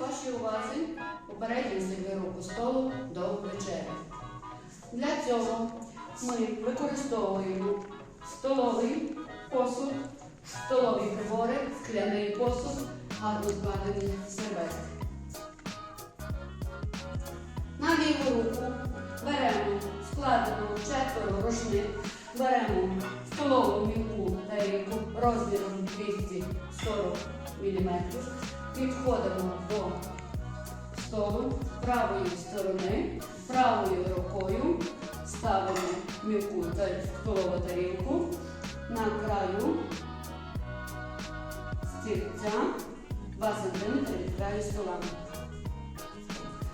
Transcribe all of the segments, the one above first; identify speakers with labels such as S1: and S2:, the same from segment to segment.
S1: вашій увазі попередню сервіровку столу до вечері. Для цього ми використовуємо столовий посуд, столові прибори, скляний посуд, гарно складені серветки. На ліву руку беремо складену четверо рушник, беремо столову мілку тарілку розміром 240 мм, підходимо до столу правої сторони, правою рукою ставимо та столову тарілку на краю стільця 2 см від краю стола.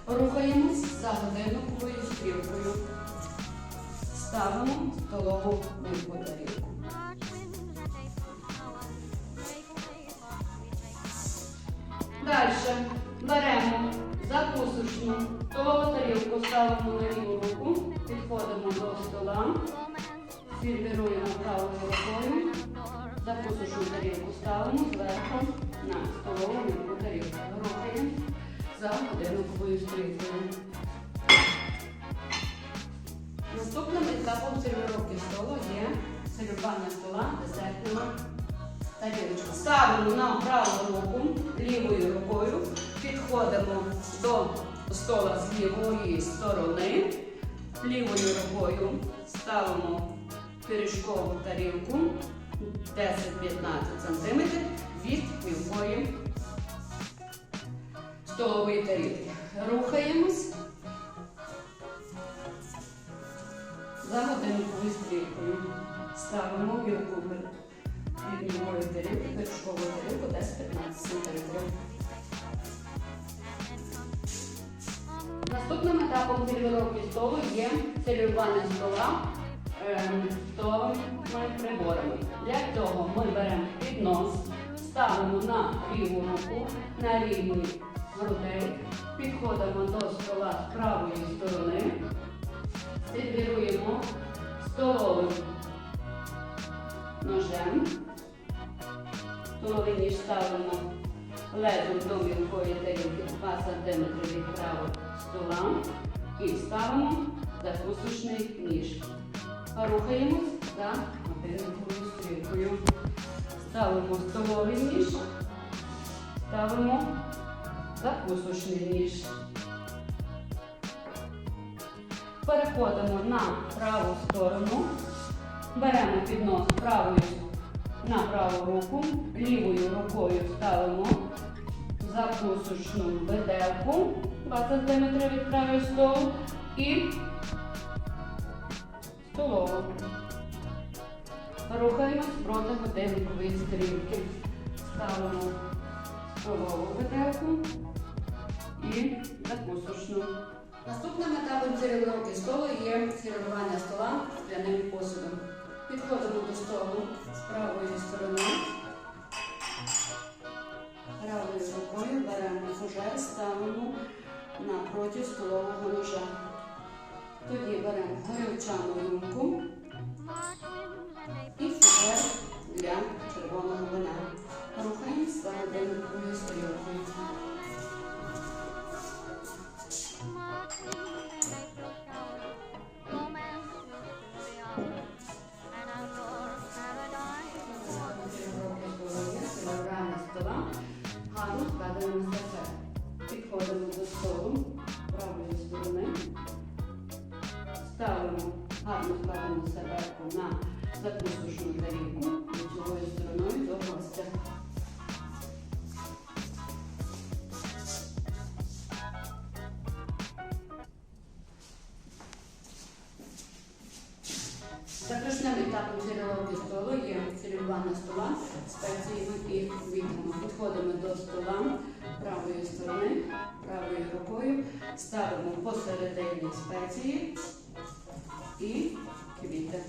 S1: Рухаємось за годинниковою стрілкою. Ставимо столову милку тарілку. Беремо закусочну столову тарілку, ставимо на ліву руку, підходимо до стола, сервіруємо правою рукою, закусочну тарілку ставимо зверху на столову милку тарілку. Рухаємо за годинниковою стрілкою. Наступним етапом сервіровки столу є сервірування стола десертними тарілочками. Ставимо на праву руку лівою рукою, підходимо до стола з лівої сторони, лівою рукою ставимо пиріжкову тарілку 10-15 см від мілкої столової тарілки. Рухаємось за годинниковою стрілкою. Ставимо білку від мілкої тарілки, пиріжкову тарілку 10-15 см. Етапом сервіровки столу є сервірування стола ем, столовими приборами. Для цього ми беремо піднос, ставимо на ліву руку, на рівний грудей, підходимо до стола з правої сторони, сервіруємо столовим ножем, столовий ніж ставимо лезом до мілкої тарілки 2 см від правого стола і ставимо закусочний ніж. Рухаємось за годинниковою стрілкою. Ставимо столовий ніж, ставимо закусочний ніж. Переходимо на праву сторону, беремо піднос правою на праву руку, лівою рукою ставимо закусочну виделку 2 см від краю столу і столову. Рухаємось проти годинникової стрілки. Ставимо столову виделку і закусочну. Наступним етапом сервіровки столу є сервірування стола скляним посудом. Підходимо до столу з правої сторони. Правою рукою беремо фужер, ставимо напроти столового ножа. Тоді беремо горілчану рюмку гарно складену серветку на закусочну тарілку лицевою стороною до гостя. Заключним етапом сервіровки столу є сервірування стола спеціями і квітами. Підходимо до стола правої сторони, правою рукою, ставимо посередині спеції і квіти.